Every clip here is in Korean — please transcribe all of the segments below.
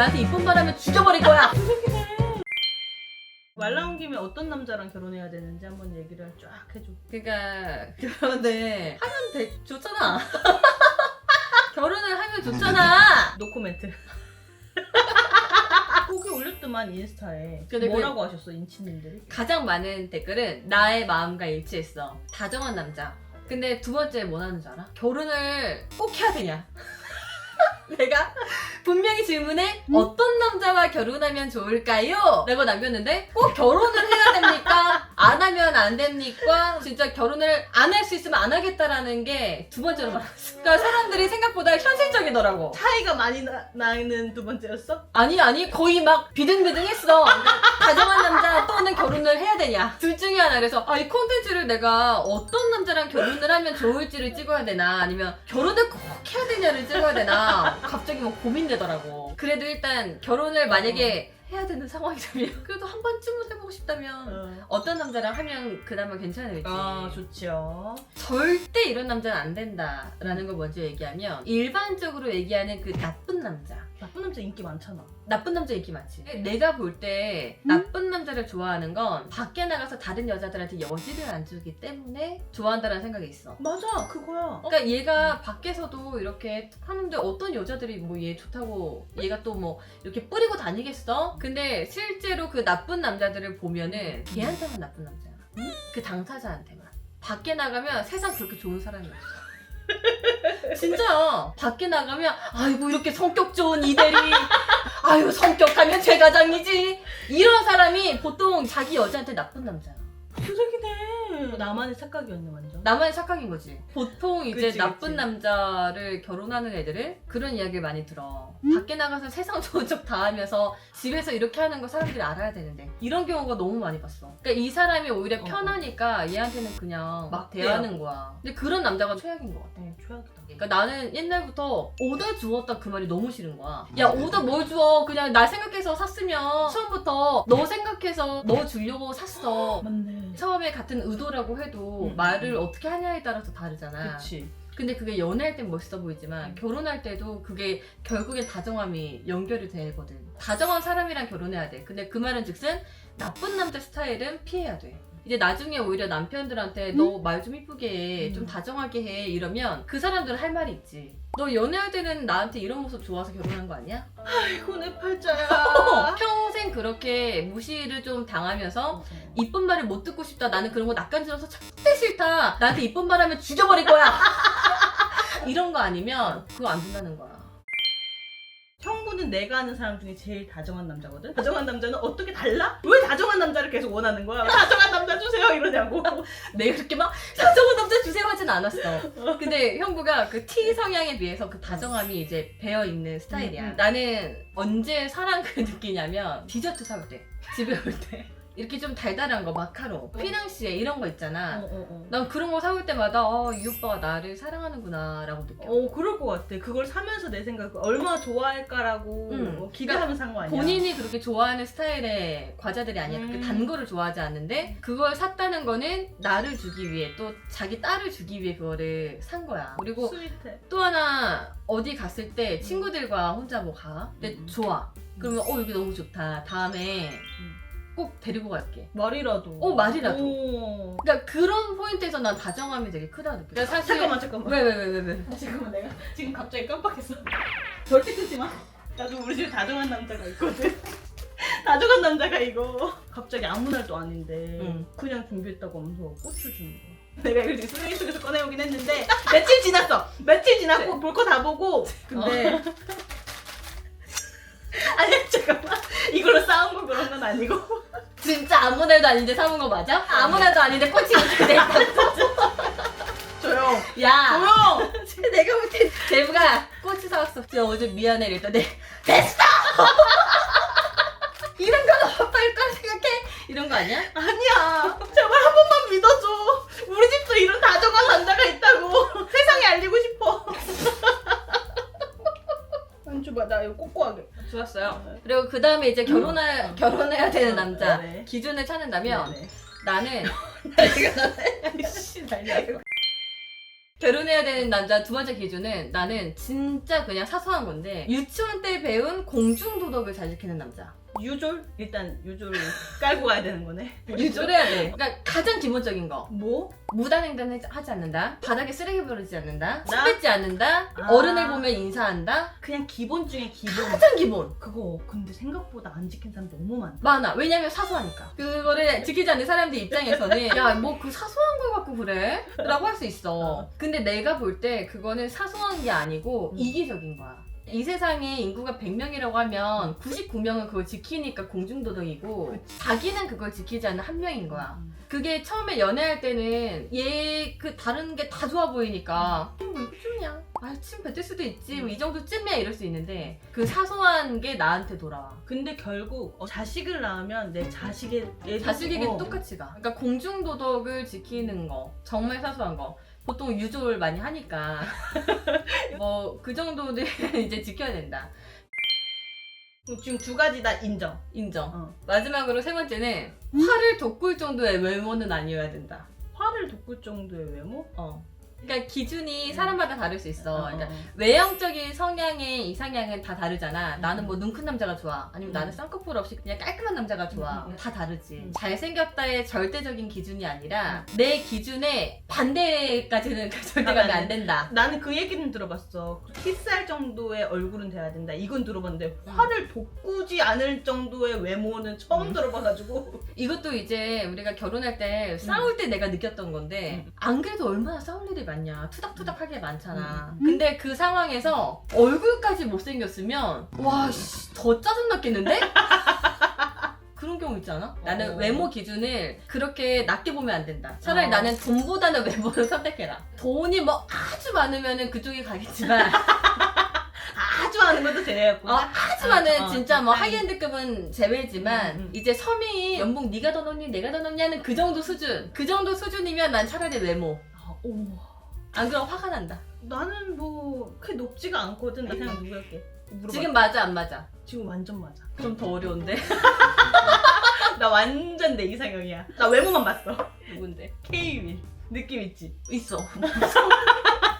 나한테 이쁜 말 하면 죽여버릴 거야. 말 나온 김에 어떤 남자랑 결혼해야 되는지 한번 얘기를 쫙 해줘. 그러니까 결혼을 하면 돼 좋잖아. 결혼을 하면 좋잖아. 노코멘트. 후기 올렸더만 인스타에 근데 그- 뭐라고 하셨어 인치님들이? 가장 많은 댓글은 나의 마음과 일치했어. 다정한 남자. 근데 두 번째 뭐 하는 줄 알아? 결혼을 꼭 해야 되냐? 내가 분명히 질문에 어떤 남자와 결혼하면 좋을까요? 라고 남겼는데 꼭 결혼을 해야 됩니까? 안 하면 안 됩니까? 진짜 결혼을 안 할 수 있으면 안 하겠다라는 게 두 번째로 말했어. 그러니까 사람들이 생각보다 현실적이더라고. 차이가 많이 나, 나는 두 번째였어? 아니 아니 거의 막 비등비등했어. 다정한 남자 또는 결혼을 해야 되냐. 둘 중에 하나 그래서 아 이 콘텐츠를 내가 어떤 남자랑 결혼을 하면 좋을지를 찍어야 되나 아니면 결혼을 꼭 해야 되냐를 찍어야 되나 갑자기 막 고민되더라고. 그래도 일단 결혼을 만약에 해야 되는 상황이라면 그래도 한 번쯤은 해보고 싶다면 어. 어떤 남자랑 하면 그나마 괜찮을지. 아 좋지요. 절대 이런 남자는 안 된다라는 걸 먼저 얘기하면 일반적으로 얘기하는 그 나쁜 남자. 나쁜 남자 인기 많잖아. 나쁜 남자 인기 많지. 내가 볼 때 나쁜 남자를 좋아하는 건 밖에 나가서 다른 여자들한테 여지를 안 주기 때문에 좋아한다는 생각이 있어. 맞아 그거야. 그러니까 얘가 밖에서도 이렇게 하는데 어떤 여자들이 뭐 얘 좋다고 얘가 또 뭐 이렇게 뿌리고 다니겠어? 근데 실제로 그 나쁜 남자들을 보면은 걔한테만 나쁜 남자야. 그 당사자한테만. 밖에 나가면 세상 그렇게 좋은 사람이 없어. 진짜요. 밖에 나가면 아이고 이렇게 성격 좋은 이대리. 아유 성격하면 최과장이지. 이런 사람이 보통 자기 여자한테 나쁜 남자야. 표정이네. 나만의 착각이었네 완전. 나만의 착각인 거지. 보통 이제 그치, 나쁜 그치. 남자를 결혼하는 애들은 그런 이야기를 많이 들어. 음? 밖에 나가서 세상 좋은 척 다 하면서 집에서 이렇게 하는 거 사람들이 알아야 되는데 이런 경우가 너무 많이 봤어. 그러니까 이 사람이 오히려 어. 편하니까 얘한테는 그냥 막막 대하는 거야. 근데 그런 남자가 최악인 것 같아. 어 최악이다. 그러니까 나는 옛날부터 오더 주었다 그 말이 너무 싫은 거야. 야 오더 뭘 주어? 그냥 날 생각해서 샀으면 처음부터 너 생각해서 너 주려고 샀어. 맞네. 처음에 같은 의도라고 해도 음, 말을 음. 어떻게 하냐에 따라서 다르잖아. 그치. 근데 그게 연애할 땐 멋있어 보이지만 음. 결혼할 때도 그게 결국엔 다정함이 연결이 되거든. 다정한 사람이랑 결혼해야 돼. 근데 그 말은 즉슨 나쁜 남자 스타일은 피해야 돼. 이제 나중에 오히려 남편들한테 너 말 좀 이쁘게 해, 음. 좀 다정하게 해 이러면 그 사람들은 할 말이 있지. 너 연애할 때는 나한테 이런 모습 좋아서 결혼한 거 아니야? 아이고 내 팔자야. 평생 그렇게 무시를 좀 당하면서 이쁜 말을 못 듣고 싶다. 나는 그런 거 낯간지러서 절대 싫다. 나한테 이쁜 말 하면 죽여버릴 거야. 이런 거 아니면 그거 안 된다는 거야. 내가 아는 사람 중에 제일 다정한 남자거든? 다정한 남자는 어떻게 달라? 왜 다정한 남자를 계속 원하는 거야? 왜 다정한 남자 주세요 이러냐고 내가 그렇게 막 다정한 남자 주세요 하진 않았어. 근데 형부가 그 T 성향에 비해서 그 다정함이 이제 배어 있는 스타일이야. 음, 음. 나는 언제 사랑을 느끼냐면 디저트 사올 때, 집에 올 때. 이렇게 좀 달달한 거, 마카롱, 피낭시에 이런 거 있잖아. 어, 어, 어. 난 그런 거 사올 때마다 어, 이 오빠가 나를 사랑하는구나 라고 느껴. 어 그럴 것 같아 그걸 사면서 내 생각 얼마 나 좋아할까라고 음. 어, 기대하면서 산 거 아니야 본인이 그렇게 좋아하는 스타일의 과자들이 아니야. 그렇게 음. 단 거를 좋아하지 않는데 그걸 샀다는 거는 나를 주기 위해 또 자기 딸을 주기 위해 그거를 산 거야. 그리고 스윗해 또 하나 어디 갔을 때 친구들과 혼자 뭐 가. 근데 음. 좋아. 그러면 어 여기 너무 좋다. 다음에 음. 꼭 데리고 갈게. 말이라도 어, 말이라도. 오. 그러니까 그런 포인트에서 난 다정함이 되게 크다 느껴. 사실 잠깐만 잠깐만 왜왜 왜 왜 왜? 아, 잠깐만 내가 지금 갑자기 깜빡했어 절대 끊지 마 나도 우리 집에 다정한 남자가 있거든 다정한 남자가 이거 갑자기 아무 날도 아닌데 응. 그냥 준비했다고 하면서 꽃을 주는 거야 내가 이걸 지금 쓰레기 속에서 꺼내오긴 했는데 며칠 지났어 며칠 지났고 볼 거 다 보고 근데 아니 잠깐만 이걸로 싸운 거 그런 건 아니고 아무 날도 아닌데 사온 거 맞아? 아무 날도 아닌데 꽃이 이렇게 돼. 조용 야. 조용 내가 볼때 제부가 꽃이 사왔어. 저 어제 미안해 이랬더니 됐어! 이런 건 아빠일 걸 생각해? 이런 거 아니야? 아니야 제발 한 번만 믿어줘 우리 집도 이런 다정한 남자가 있다고 세상에 알리고 싶어 안주봐 나 이거 꼬꼬하게 좋았어요. 그리고 그 다음에 이제 결혼할, 결혼해야 되는 남자 네네. 기준을 찾는다면 네네. 나는 씨 난리야 이거 결혼해야 되는 남자 두 번째 기준은 나는 진짜 그냥 사소한 건데 유치원 때 배운 공중 도덕을 잘 지키는 남자. 유졸? 일단 유졸을 깔고 가야 되는 거네. 유졸해야 돼. 그러니까 가장 기본적인 거. 뭐? 무단횡단 하지 않는다. 바닥에 쓰레기 버리지 않는다. 침 나? 뱉지 않는다. 아. 어른을 보면 인사한다. 그냥 기본 중에 기본. 가장 기본. 그거 근데 생각보다 안 지킨 사람 너무 많다. 많아. 왜냐면 사소하니까. 그거를 지키지 않는 사람들 입장에서는 야, 뭐 그 사소한 걸 갖고 그래? 라고 할 수 있어. 어. 근데 내가 볼 때 그거는 사소한 게 아니고 음. 이기적인 거야. 이 세상에 인구가 100명이라고 하면 99명은 그걸 지키니까 공중도덕이고 자기는 그걸 지키지 않는 한 명인 거야. 음. 그게 처음에 연애할 때는 얘 그 다른 게 다 좋아 보이니까 음, 뭐 이쯤이야. 아침 뱉을 수도 있지. 뭐 이 정도 쯤이야 이럴 수 있는데 그 사소한 게 나한테 돌아와. 근데 결국 어, 자식을 낳으면 내 자식의 애도- 자식에게 어. 똑같이 가. 그러니까 공중도덕을 지키는 거. 정말 사소한 거. 보통 유졸 많이 하니까. 뭐, 그 정도는 이제 지켜야 된다. 지금 두 가지 다 인정. 인정. 어. 마지막으로 세 번째는 화를 돋굴 정도의 외모는 아니어야 된다. 화를 돋굴 정도의 외모? 어. 그러니까 기준이 사람마다 다를 수 있어. 그러니까 어. 외형적인 성향의 이상향은 다 다르잖아. 음. 나는 뭐 눈 큰 남자가 좋아. 아니면 음. 나는 쌍꺼풀 없이 그냥 깔끔한 남자가 좋아. 음. 다 다르지. 음. 잘생겼다의 절대적인 기준이 아니라 내 기준에 반대까지는 절대 가면 안 된다. 나는 그 얘기는 들어봤어. 키스할 정도의 얼굴은 돼야 된다. 이건 들어봤는데 음. 화를 돋구지 않을 정도의 외모는 처음 음. 들어봐가지고 이것도 이제 우리가 결혼할 때 싸울 때 내가 느꼈던 건데 음. 안 그래도 얼마나 싸울 일이 많냐. 투닥투닥하게 많잖아. 음. 근데 그 상황에서 얼굴까지 못생겼으면 와, 씨, 더 짜증났겠는데? 그런 경우 있지 않아? 나는 어. 외모 기준을 그렇게 낮게 보면 안 된다. 차라리 어. 나는 돈보다는 외모를 선택해라. 돈이 뭐 아주 많으면은 그쪽이 가겠지만 아주 아는 것도 제외했고. 어, 하지만은 어, 어, 진짜 뭐 적당히. 하이엔드급은 제외지만 음, 음. 이제 서민 연봉 네가 더 넣니 내가 더 넣냐는 그 정도 수준 그 정도 수준이면 난 차라리 외모 아, 오. 안 그럼 화가 난다 나는 뭐 크게 높지가 않거든. 나 그냥 누구였게? 물어봐. 지금 맞아 안 맞아 지금 완전 맞아. 좀 더 어려운데 나 완전 내 이상형이야. 나 외모만 봤어. 누군데 케이윌 느낌 있지. 있어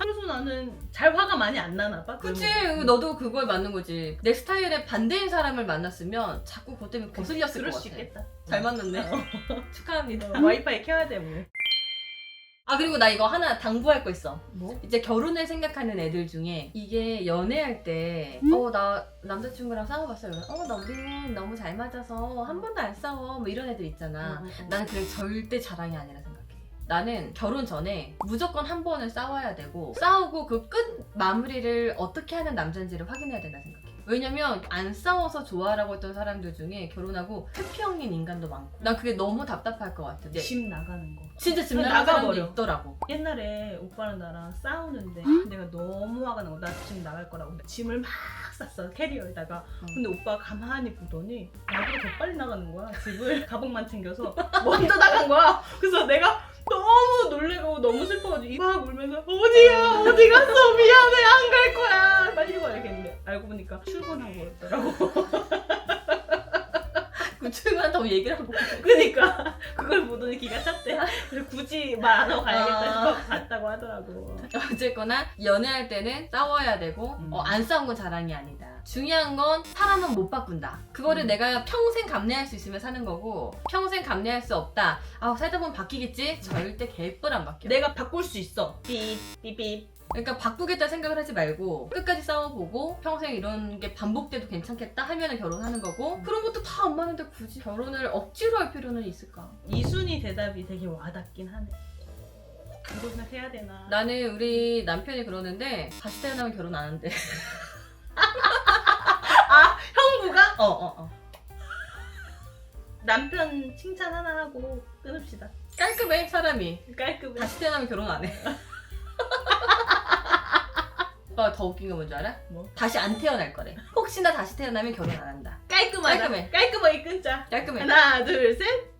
그래서 나는 잘 화가 많이 안 나나 봐. 그치 외모. 너도 그거에 맞는 거지 내 스타일에 반대인 사람을 만났으면 자꾸 그것 때문에 거슬렸을 그럴 것수 같아 있겠다. 잘 만났네 축하합니다 어, 와이파이 켜야 돼 뭐. 아 그리고 나 이거 하나 당부할 거 있어 뭐? 이제 결혼을 생각하는 애들 중에 이게 연애할 때 어 나 남자친구랑 싸워봤어요. 어나 우리는 너무 잘 맞아서 한 번도 안 싸워 뭐 이런 애들 있잖아. 나는 그게 절대 자랑이 아니라 생각해. 나는 결혼 전에 무조건 한 번은 싸워야 되고 싸우고 그 끝 마무리를 어떻게 하는 남자인지를 확인해야 된다 생각해. 왜냐면 안 싸워서 좋아라고 했던 사람들 중에 결혼하고 회피형인 인간도 많고 난 그게 너무 답답할 것 같아. 이제 집 나가는 거. 진짜 집 나간 사람도 나가버려. 있더라고. 옛날에 오빠랑 나랑 싸우는데 내가 너무 화가 나고 나 지금 나갈 거라고 짐을 막 쌌어 캐리어에다가 음. 근데 오빠가 가만히 보더니 나보다 더 빨리 나가는 거야 집을 가방만 챙겨서 먼저 나간 거야 그래서 내가 너무 놀래고 너무 슬퍼가지고 막 울면서 어디야 어디 갔어 미안해 안 갈 거야 빨리 와 이렇게 했는데 알고 보니까 출근한 거였더라고 그 출근한다고 얘기를 하고 그니까 그걸 보더니 기가 찼대 그래서 굳이 말 안 하고 가야겠다 싶어 갔다고 하더라고 어쨌거나 연애할 때는 싸워야 되고 음. 어, 안 싸운 건 자랑이 아니다. 중요한 건 사람은 못 바꾼다. 그거를 음. 내가 평생 감내할 수 있으면 사는 거고 평생 감내할 수 없다. 아 살다 보면 바뀌겠지? 절대 개뿔 안 바뀌어. 내가 바꿀 수 있어 삐삐삐 그러니까 바꾸겠다 생각을 하지 말고 끝까지 싸워보고 평생 이런 게 반복돼도 괜찮겠다 하면 결혼하는 거고 음. 그런 것도 다 안 맞는데 굳이 결혼을 억지로 할 필요는 있을까? 이순이 대답이 되게 와닿긴 하네. 결혼을 해야 되나? 나는 우리 남편이 그러는데 다시 태어나면 결혼 안 한대. 형부가 어 어, 어. 남편 칭찬 하나 하고 끊읍시다. 깔끔해 사람이. 깔끔해. 다시 태어나면 결혼 안 해. 오빠가 더 웃긴 거 뭔지 알아? 뭐? 다시 안 태어날 거래. 혹시나 다시 태어나면 결혼 안 한다. 깔끔하다. 깔끔해. 깔끔하게 끊자. 깔끔해. 하나, 둘, 셋.